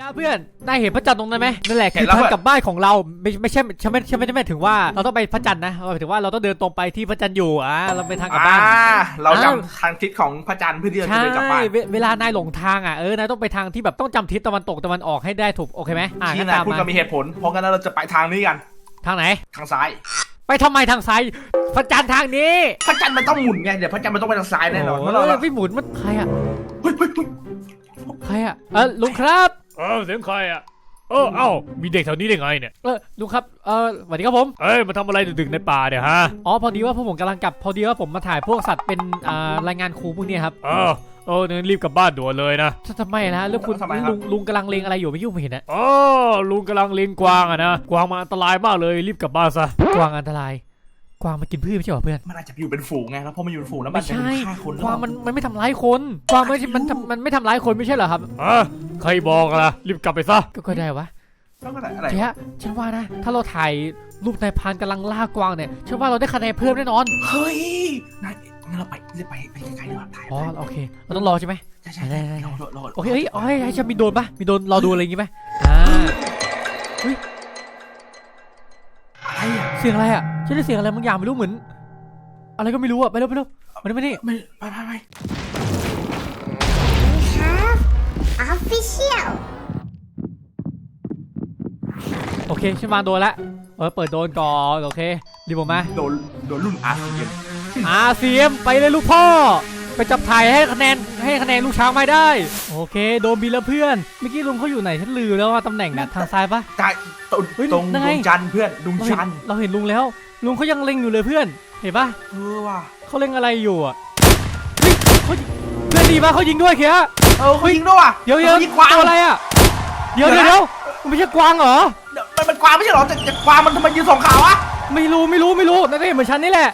ยาเพื่อนนายเห็นพระจันทร์ตรงนั้นไหมนั่นแหละเห็คืนอแล้วทางเพื่อนกลับบ้านของเราไม่ไม่ใช่ฉันไม่ฉันไม่ฉันไม่ได้หมายถึงว่าเราต้องไปพระจันทร์นะหมายถึงว่าเราต้องเดินตรงไปที่พระจันทร์อยู่อะเราไปทางกลับอ่าบ้านเราอ้าวจำทางทิศของพระจันทร์เพื่อที่เราจะใช่เดินกลับบ้านเวเวลานายหลงทางอะเออนายต้องไปทางที่แบบต้องจำทิศตะวันตกตะวันออกให้ได้ถูกโอเคไหมอะที่งั้นนายตามพูดมาก็มีเหตุผลเพราะงั้นเราจะไปทางนี้กันทางไหนทางซ้ายไปทำไมทางซ้ายพระจันทร์ทางนี้ พระจันทร์มันต้องหมุนไงเดี๋ยวพระจันทร์มันต้องไปทางซ้ายแน่นอนโอ้เพราะเรายไม่หมุนมันใครอะเฮ้ยเฮ้ยเฮ้ยใครอะเออลุงครับ เออเสียงใครอะเออเอ้ามีเด็กแถวนี้ได้ไงเนี่ยเออลุงครับเออสวัสดีครับผมเอ้ยมาทำอะไรดึกๆในป่าเนี่ยฮะอ๋อพอดีว่าพวกผมกำลังกลับพอดีว่าผมมาถ่ายพวกสัตว์เป็นอ่ารายงานครูพวกเนี้ยครับเออเออเนี่ยรีบกลับบ้านด่วนเลยนะทำไมนะแล้วคุณลุงลุงกำลังเลงอะไรอยู่ไม่ยุ่งไม่เห็นนะอ๋อลุงกำลังเลี้ยงกวางอะนะกวางมันอันตรายมากเลยรีบกลับบ้านซะ กวางอันตรายก วางมันกินพืชไม่ใช่เหรอเพื่อน มันอาจจะอยู่เป็นฝูงไงแล้วพอมันอยู่เป็นฝูงแล้วมัไม่นจะใช่ฆ่าคนกวางมันมันไม่ทำร้ายคนกวางไม่ใช่มันทำมันไม่ทำร้ายคนไม่ใช่เหรอครับอะใครบอกล่ะ รีบกลับไปซะ ก็ก็ได้วะแล้วก็อะไรเจ๊ฉันว่านะ ถ้าเราถ่ายรูปนายพรานกำลังล่ากวางเนี่ยฉันว่าเราได้คะแนนเพิ่มแน่นอนเฮ้ยนายงั้นเราไปรีบไปไปไกลๆดีกว่าถ่ายอ๋อโอเคเราต้องรอใช่ไหม ใช่ใช่ได้ใช่ได้ได้รอรอรอโอเคเฮ้ยเอาให้ให้ฉันมีโดรนปะมีโดรนรอดูอะไรอย่างงี้ไหมอ่าอะไรอะเสียงอะไรอะ ฉันได้เสียงอะไรบางอย่างไม่รู้เหมือน อะไรก็ไม่รู้อะไปเร็วไปเร็วมานี่มานี่ไม่ไปไปไป have official โอเคฉันวางโดรนละเออเปิดโดรนก่อนโอเครีบออกมาโดนโดนรุ่นอาเซียนอาเซียมไปเลยลูกพ่อ ไปจับถ่ายให้คะแนนให้คะแนนลูกช้างไม่ได้ โอเค โดนบินแล้วเพื่อนเมื่อกี้ลุงเขาอยู่ไหนฉันลืมแล้วว่าตำแหน่งน่ะทางซ้ายปะใช่ตรงเฮ้ยตรงนั่นดไง วงจันทร์เพื่อนดวงเราเห็จันนทร์เราเห็นลุงแล้ว ลุงเขายังเล็งอยู่เลยเพื่อน เห็นปะเออว่ะเขาเล็งอะไรอยู่อะเฮ้ยเขาเพื่อนดีปะเขายิงด้วยเคีย เออเขายิงด้วยว่ะเดี๋ยวเดี๋ยวขายิงกวาง ตัวอะไรอะ เดี๋ยวเดี๋เดี๋ยยววเดี๋ยวนะมันไม่ใช่กวางเหรอ เดี๋ยวมันเป็นกวางไม่ใช่เหรอแต่แต่กวางมันทำไมยืนสองขาวอะไม่รู้ไม่รู้ไม่รู้นั่นก็เห็นเหมือนฉันนี่แหละ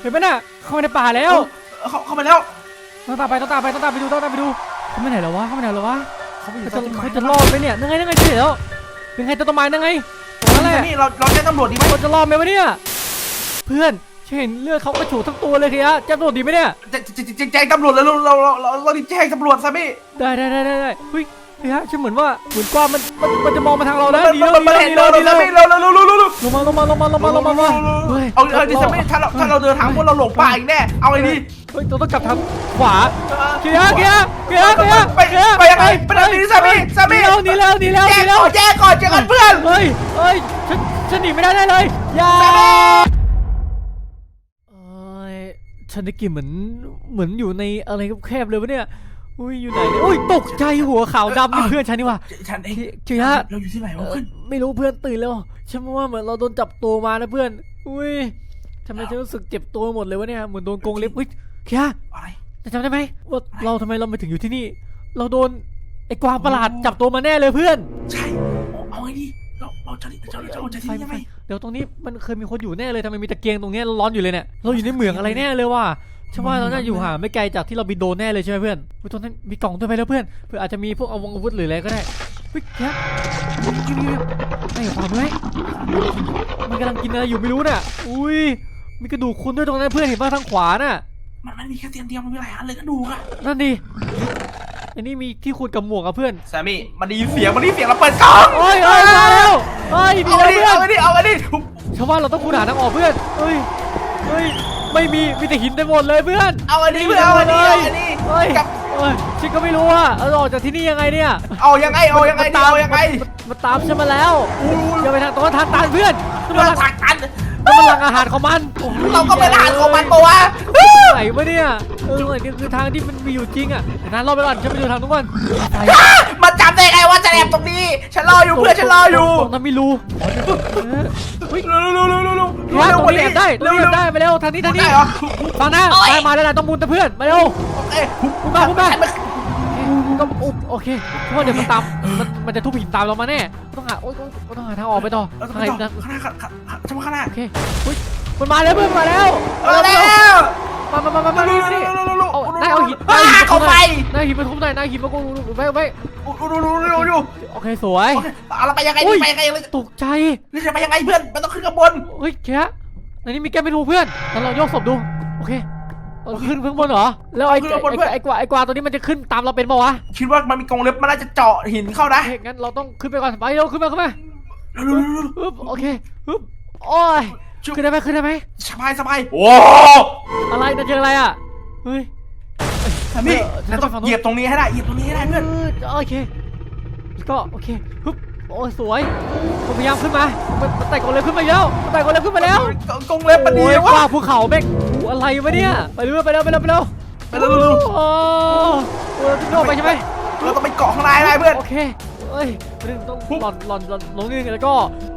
เห็นไหมน่ะ เข้าไปในป่าแล้ว เออ เขาเข้าไปแล้วต้องตามไปต้องตามไปต้องตามไปดูต้องตามไปดูเขาไปไหนแล้ววะเขาไปไหนแล้ววะเขาไปอยู่เขาใต้จะต้นไม้เขาจะรอดไหมเนี่ยนั่งไงนั่งไงเฉยแล้วยังไงต้นไม้นั่งไงตรงนั้นแหละ นี่เราเราแจ้งตำรวจดีไหมเขาจะรอดไหมวะเนี่ย เพื่อนฉันเห็นเลือดเขากระฉูดทั้งตัวเลยเคียแจ้งตำรวจดีไหมเนี่ย แจ้งแจ้งแจ้งแจ้งตำรวจแล้วเราเราเราเราเรารีบแจ้งตำรวจซะพี่ได้ได้ได้ได้ได้เฮ้ย เฮ้ยฮะฉันเหมือนว่าเหมือนกวางมันมันมันจะมองมาทางเราแล้วมันดีมันแล้วมันดีเห็นแล้เราวดีเราแล้วไม่เราเราเราเราเราลงมาลงมาลงมาลงมาลงมาลงมาเฮ้ยเอาเอาดิซะไม่ถ้าเราถ้าเราเดินทางพวกเราหลงป่าอีกแน่เอาไอ้นี่เฮ้ยเราต้องกลับทางขวาเกียร์เกียร์เกียร์เกียร์ไปไปยังไงไปทางนี้ซะพี่ซะหนีพี่แล้วหนีแล้วหนีแล้วหแจ้นีงแล้วก่อนแจ้งก่อนแจ้งก่อนเพื่อนเฮ้ยเฮ้ยฉันฉันหนีไม่ได้แน่เลยอย่าเอ้ยฉันได้กลิ่นเหมือนเหมือนอยู่ในอะไรแคบๆเลยวะเนี่ย อุ้ยอยู่ไหนเนี่ยอุ้ยตกใจหัวขาวดำนี่เพื่อนฉันนี่ว่ะฉันเองเกียร์เราอยู่ที่ไหนเอ่วะอเพื่อนไม่รู้เพื่อนตื่นแล้วฉันว่าเหมือนเราโดนจับตัวมานะเพื่อน อุ้ยทำไมฉันรู้สึกเจ็บตัวหมดเลยวะเนี่ยเหมือนโดนโกงเล็บอุ้ยเคียอะไรจำได้ไหมว่าเราทำไมเรามาถึงอยู่ที่นี่ เราโดนไอ้กวางประหลาดจับตัวมาแน่เลยเพื่อน ใช่เอาไอ้นี่เราเราจะเราจะเอาจะที่ไฟนี่ยังไฟไงเดี๋ยวตรงนี้มันเคยมีคนอยู่แน่เลยทำไมมีตะเกียงตรงเนี้ยร้อนอยู่เลยเนี่ยเราอยู่ในเหมืองอะไรแน่เลยว่ะ ฉันว่าเราน่าอยู่ห่างไม่ไกลจากที่เราบินโดนแน่เลยใช่ไหมเพื่อนตรงนั้นมีกล่องด้วยไปแล้วเพื่อนเพื่ออาจจะมีพวกอาวุธอาวุธหรืออะไรก็ได้เฮ้ยแค่ไม่ขวามือไหมมันกำลังกินอะไรอยู่ไม่รู้น่ะ อุ้ย มีกระดูกคุณด้วยตรงนั้นเพื่อนเห็นป่ะทางขวาน่ะ มันมันมีแค่เตียงเดียวมันมีหลายอันเลยก็ดูกอะนั่นดิอันนี้มีที่ขุดกับหมวกอะเพื่อนแซมมี่มันได้ยินเสียงมันได้ยินเสียงเราเปิดกล้องโอ้ยเอ้ยมาแล้วเฮ้ยดีเอาไอ้นี่เพื่อนเอาไอ้นี่เอาไอ้นี่ชาวบ้านเราต้องขุดหาทางออกเพื่อนเฮ้ยเฮ้ย ไม่มีมีแต่หินเต็มหมดเลยเพื่อนเอาไอ้นี่เพื่อนเอาไอ้นี่เอาไอ้นี่เฮ้ยกับเฮ้ยฉันก็ไม่รู้ว่าเราออกจากที่นี่ยังไงเนี่ยเอายังไงเอายังไงมันดีตามเอายังไงมันมันตามฉันมาแล้วอย่าไปทางตรงนั้นทางตันเพื่อนนั่นเรามันถักกั นนั่นมันหลังอาหารของมันโอ้โหเราก็ไปด่านของมันปะวะไหนวะเนี่ยเออนี่คือทางที่มันมีอยู่จริงอะเดี๋ยวนั้นรอบไปก่อนฉันไปดูทางทุกคนไปมันจำได้ไงว่าจะแอบตรงนี้ ฉันรออยู่เพื่อนฉันรออยู่ตรงนั้นไม่รู้เออเฮ้ยเร็วเร็วเร็วเร็วเร็วเดี๋ยวตรงนี้แอบได้ตรงนี้แอบได้ไปเร็วทางนี้ทางนี้ได้เหรอฟังนะไปมาแล้วนะต้องมุนนะเพื่อนมาเร็วโอเคพุ่งมาพุ่งมา ก็อุ๊บโอเคเพราะว่าเดี๋ยวมันตามมันมันจะทุบหินตามเรามาแน่ต้องหาโอ๊ยต้องหาทางออกไปต่อเราต้องทางไปไหนต่อนะข้างหน้าข้างหน้าข้างหน้าข้างหน้าโอเคเฮ้ยมันมาแล้วเพื่อนมาแล้วมาแล้วมามามามามาเร็นี่วเร็นี่วเร็วเร็วเร็วเอานายเอาหินอ่าเข้าไปนายหินมาทุบหน่อยนายหินมากูไปไปดูดูดูดูดูโอเคสวยโอเคเอาเราไปยังไงอุ้ดียไปยังไงเลยตกใจนี่จะไปยังไงเพื่อนมันต้องขึ้นข้างบนเฮ้ยแค่ในนี้มีแก้ไม่รู้เพื่อนงั้นเราโยกศพดูโอเค เอาขึ้นข้างบนเหรอ แล้วไอ้เอาขึ้นข้างบนเพื่อนไอ้ไอ้กวาไอ้กวาตัวนี้มันจะขึ้นตามเราเป็นเปล่าวะคิดว่ามันมีกรงเล็บมันน่าจะเจาะหินเข้านะเฮ้ยงั้นเราต้องขึ้นไปก่อนไปเร็วขึ้นมาขึ้นมาเร็วๆๆปึ๊บโอเคปึ๊บโอ้ยชุบขึ้นได้ไหมขึ้นได้ไหมๆสบายสบายโอ้อะไรนั่นเจออะไรอะเฮ้ยทำนี่เออแล้วต้องเหยียบตรงนี้ให้ได้เหยียบตรงนี้ให้ได้เพื่อน โอเคแล้วก็โอเคปึ๊บ โอ้ยสวยผมพยายามขึ้นมามันมันไต่กอนเลยขึ้นมาอีกแล้วมันไต่กอนเลยขึ้นมาแล้วกรงเล็บมันดีโอ้ยวะกว่าภูเขาแม่งโอ้อะไรวะเนี่ยไปเร็วไปเร็วไปเร็วไปเร็วไปเร็วๆโอ้โหโดดไปใช่ไหม เราต้องไปเกาะข้างในให้ได้เพื่อน โอเคเอ้ยเรื่องต้องหล่อนหล่อนหล่อนลงนิดนึงแล้วก็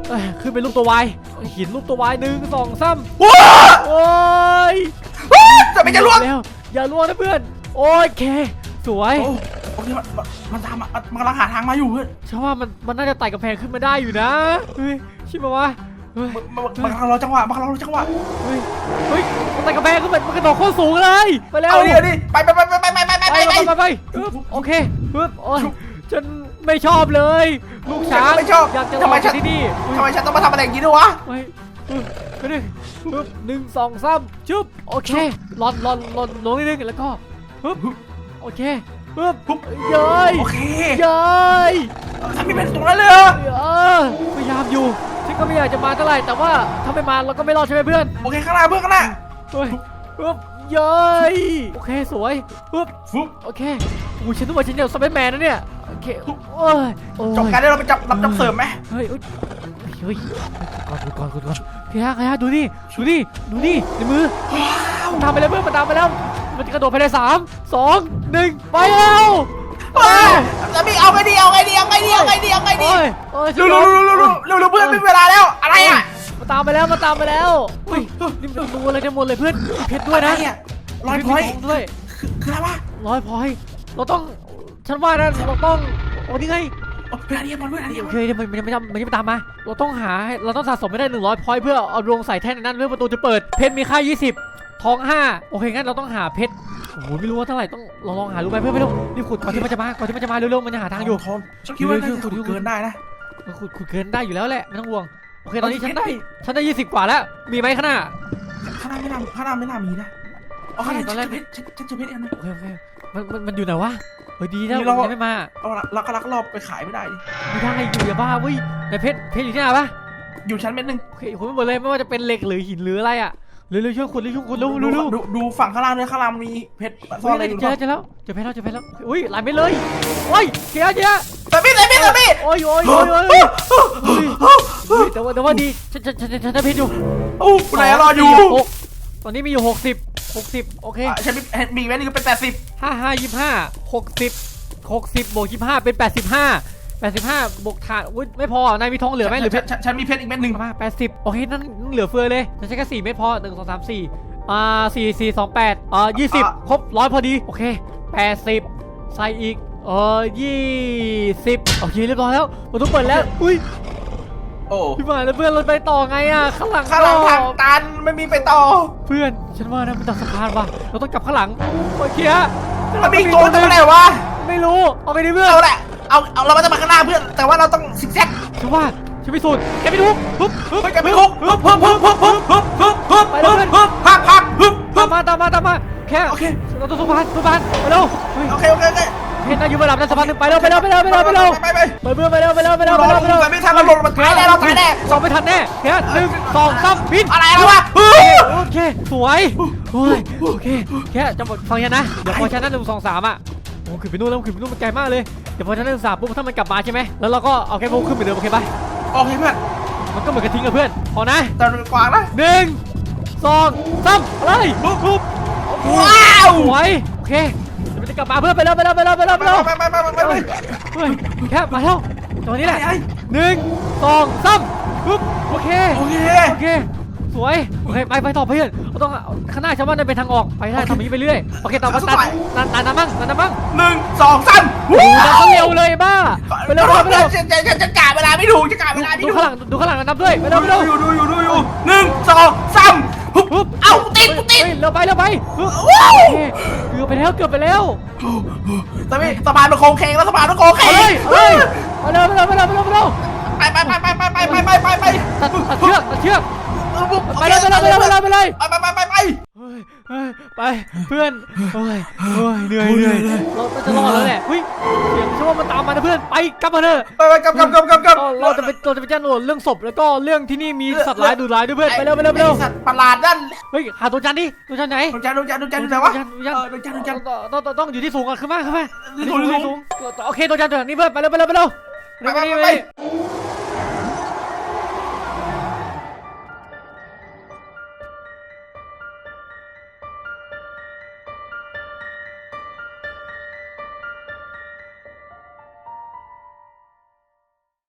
เอ้ยขึ้นเป็นรูปตัววายหินรูปตัววายหนึ่งสองสามว้าโอ้ยจะไม่จะล่วง แล้ว อย่าล่วงนะเพื่อน โอเค สวย โอ้ โอเคมันมันมันตามมามันกำลังหาทางมาอยู่เพื่อนฉันว่ามันมันน่าจะไต่กำแพงขึ้นมาได้อยู่นะเฮ้ยชิมาวะเฮ้ยมันมันมันกำลังรอจังหวะมันกำลังรอจังหวะเฮ้ยเฮ้ยมันไต่กำแพงขึ้นมามันกระโดดโคตรสูงเลยไปแล้วเอาดิเอาดิไปไปไปไปไปไปไปไปไปไปไปไปไปปึ๊บโอเคปึ๊บโอ้ยฉันไม่ชอบเลย ลูกช้างไม่ชอบอยากจะลทำองไมฉัจานกที่นี่ทำไมฉันต้องมาทำอะไรอย่างนี้ด้วยวะไปปึ๊บไปดิปึ๊บหนึ่งสองสามจุ๊บโอเคหลอนหลอนหลอนลงนิดนึงแล้วก็ปึ๊บโอเค ปึ๊บเย้ยโอเคเย้ยทำไมเป็นตรงนั้นเลยเหรอเออพยายามอยู่ฉันก็ไม่อยากจะมาเท่าไหร่แต่ว่าถ้าไม่มาเราก็ไม่รอดใช่ไหมเพื่อนโอเคข้างหน้าเพื่อนข้างหน้าเฮ้ยปึ๊บเย้ยโอเคสวยปึ๊บฟุ๊บโอเคโอ้ยฉันนึกว่าฉันเดียวสไปเดอร์แมนนะเนี่ยโอเคโอ้ยโอ้ยจบการได้เราไปจับรับจับเสริมไหมเฮ้ยเฮ้ยเฮ้ยก่อนดูก่อนดูก่อนพี่ฮะพี่ฮะดูนี่ดูนี่ดูนี่ในมือมันทำไปแล้วเพื่อนมันทำไปแล้วมันจะกระโดดภายในสามสอง หนึ่งไปแล้วว้าแล้วมีเอาไงดีเอาไงดีเอาไงดีเอาไงดีเอาไงดีโอ้ยโอ้ยเร็วเร็วเร็วเร็วเร็วเร็วเร็วเพื่อนไม่มีเวลาแล้วอะไรอะมาตามไปแล้วมาตามไปแล้วเฮ้ยนี่มันดูอะไรกันหมดเลยเพื่อนมีเพชรด้วยอะไรนะอะร้อยพอยต์มีทงด้วยคือคืออะไรวะร้อยพอยต์เราต้องฉันว่านะเราต้องโอ้นี่ไงโอ้เพื่อนอันนี้มันเพื่อนอันนี้โอมันเคเดี๋ยวมันมันยังไม่ทำมันยังไม่ตามมา เราต้องหาให้เราต้องสะสมไม่ได้ 100พอยต์เพื่อเอาดวงใส่แท่นในนั้นเพื่อประตูจะเปิด เพชรมีค่า 20 ทอง5โอเคงั้นเราต้องหาเพชรโอ้โหไม่รู้ว่าเท่าไหร่ต้องลองลองหารู้ไหมเพื่อนไม่รู้รีบขุดก่อนที่มันจะมาก่อนที่มันจะมาเร็วๆมันจะหาทางอยู่ทองฉันคิดว่าน่าจะขุดเกินได้นะเออขุดขุดเกินได้อยู่แล้วแหละไม่ต้องห่วงโอเคตอนนี้เอาฉัที่นได้เพชรฉันได้20กว่าแล้ว มีไหมข้างหน้าข้างหน้าไม่น่าข้างหน้าไม่น่ามีนะอ๋อข้างหน้าตอนแรกฉันเจอเพชรฉันฉันเจอเพชรอันนึงโอเคโอเคมันมันมันอยู่ไหนวะเฮ้ยดีแล้วนี่เรายังไม่มาเอาละเราก็ลักลอบไปขายไม่ได้ดิไม่ได้อยู่อย่าบ้าเว้ยแต่เพชรเพชรอยู่ที่ไหนปะอยู่ชั้นเม็ดหนึ่งโอเคขุดไปหมดเลยไม่ว่าจะเป็นเหล็กหรือหินหรืออะไรอะ เร็วๆช่วยขุดเร็วๆช่วยขุดเร็วๆดูเร็วๆดูดูฝั่งข้างล่างด้วยข้างล่างมีเพชรซ่เฮ้อนยอะไรอยู่เจอเจอแล้วเจอเพชรแล้วเจอเพชรแล้วอุ้ยหลายเม็ดเลยโอ้ยเจียเจียแต่พี่แต่พี่แต่พี่โอ้ยโอ้ยโอ้ยโอ้ยโอ้ยเฮ้ยแต่ว่าแต่ว่าดีฉันฉันฉันฉันได้เพชรอยู่โอ้คุณนายรออยู่สงสี่หกตอนนี้มีอยู่หกสิบหกสิบโอเคอะฉันมีมีเม็ดหนึงเป็นแปดสิบห้าห้ายี่ห้าหกสิบหกสิบบวกยี่ห้าเป็นแปดสิบห้า แปดสิบห้าบวกฐานอุ้ยไม่พอนายมีทองเหลือไหมหรือเพชรฉันฉันมีเพชรอีกเม็ดหนึ่งมาแปดสิบโอเค นั่นเหลือเฟือเลยฉันใช้แค่สี่เม็ดพอหนึ่งสองสามสี่อ่าสี่สี่สองแปดอ่ายี่สิบครบร้อยพอดี โอเคแปดสิบใส่อีกเออยี่สิบโอเค เรียบร้อยแล้วประตูเปิดแล้ว อุ้ยโอ้พี่หมายแล้วเพื่อนเราไปต่อไงอะข้างหลังข้างหลังก็ทางตันไม่มีไปต่อ เพื่อนฉันว่านะมันตัดสะพานว่ะเราต้องกลับข้างหลังโอเคฮะมันมีอีกตัวตรงไหนวะไม่รู้เอาไปดิเพื่อนเอาแหละ เอาเอาเราไม่ต้องมาข้างหน้าเพื่อนแต่ว่าเราต้องซิกแซกฉันว่าฉันไปสูตรแกไปดูปุ๊บปุ๊บเฮ้ยจะไปคุกฮึบฮึบฮึบฮึบฮึบฮึบฮึบฮึบฮึบฮึบพักพักฮึบฮึตามบมาตามมาตามมาแค่โอเคเราต้องสะพานสะพานไปเร็วเฮ้ยโอเคโอเคโอเคเห็นนายอยู่ระดับนั้นสะพานหนึ่งไปเร็วไปเร็วไปเร็วไปเร็วไปเร็วไปไปไปเพื่อนไปเร็วไปเร็วไปเร็วรไปอเร็วไปลเร็วงไปไม่ทันเราลงมาตายแน่เราตายแน่สองไม่ทันแน่แค่หนึ่งสองสามพินอะไรแล้ววะโอเคสวยโอ้ยโอเคแค่จะหมดฟังฉันนะเดี๋ยวพอฉันนั่นหนึ่งสองสามอะโอ้ขึ้นไปนู่นแล้วขึ้นไปนู่นมันไกลมากเลยเดี๋ยวพอฉันนั่นสามปุ๊บถ้ามันกลับมาใช่ไหมแล้วเราก็เอาแค่พวกขึ้นไปเดิมโอเคปะโอเคเพื่อนมันก็เหมือนกระทิงกับเพื่อนพอนะแต่มันกว้างนะหนึ่งสองสามอะไรปุ๊บปุ๊บว้าวสวยโอเคเดี๋ยวมันจะกลับมาเพื่อนไปเร็วไปเร็วไปเร็วไปเร็วไปเร็วไปไปไปไปไปไปเฮ้ยแค่มาแล้วตรงนี้แหละไอ้หนึ่งสองสามปุ๊บโอเคโอเคโอเค สวยโอเคไปไปต่อเพื่อนเราต้องข้างหน้าชาวบ้านจะเป็นทางออกไปได้ทำอย่างนี้ไปเรื่อยโอเคต่อมาตันตันตันน้ำมั่งตันน้ำมั่งหนึ่งสองสามโอ้โหเขาเร็วเลยบ้าไปเร็วไปเร็วไปเร็วจะจะจะจะกะเวลาไม่ถูกจะกะเวลาไม่ดูถูกข้างหลังดูข้างหลังนับด้วยไปเร็วไปเร็วอยู่ดูอยู่ดูอยู่หนึ่งสองสามปุ๊บปุ๊บเอ้าติดกูติดเฮ้ยเร็วไปเร็วไปปุ๊บว้าวโอเคเกือบไปแล้วเกือบไปแล้วสะพานสะพานมันโค้งเคงแล้วสะพานมันโค้งเคเอางเลยเอาเลยเอาเร็วไปเร็วไปเร็วไปเร็วไปเร็วไปไปไปไปไปไปไปไปไปตัดตัดเชือกตัดเชือก เออปุ๊บไปเลยไปเลยไปเลยไปเลยไปเลยไปไปไปไปไปเฮ้ยเฮ้ยไปเพื่อนโอ้ยโอ้ยเหนื่อยเหนื่อยเราจะรอดแล้วแหละเฮ้ยเดี๋ยวฉันว่ามันตามมานะเพื่อนไปกลับมาเถอะไปไปกลับกลับกลับกลับกลับเราเราจะไปเราจะไปแจ้งตำรวจเรื่องศพแล้วก็เรื่องที่นี่มีสัตว์ร้ายดุร้ายด้วยเพื่อนไปเร็วไปเร็วไปเร็วไอ้สัตว์ประหลาดนั่นเฮ้ยหาตัวจันดิตัวจันไหนดวงจันทร์ดวงจันทร์ดวงจันทร์อยู่ไหนวะดวงจันทร์ดวงจันทร์เออดวงจันทร์ดวงจันทร์ต้องต้องต้องอยู่ที่สูงอะขึ้นมาขึ้นมาที่สูงที่สูงโอเคตัวจันตัวนี้เพื่อนไปเร็วไปเร็วไปเร็วไปไปเร็วไปเร็ว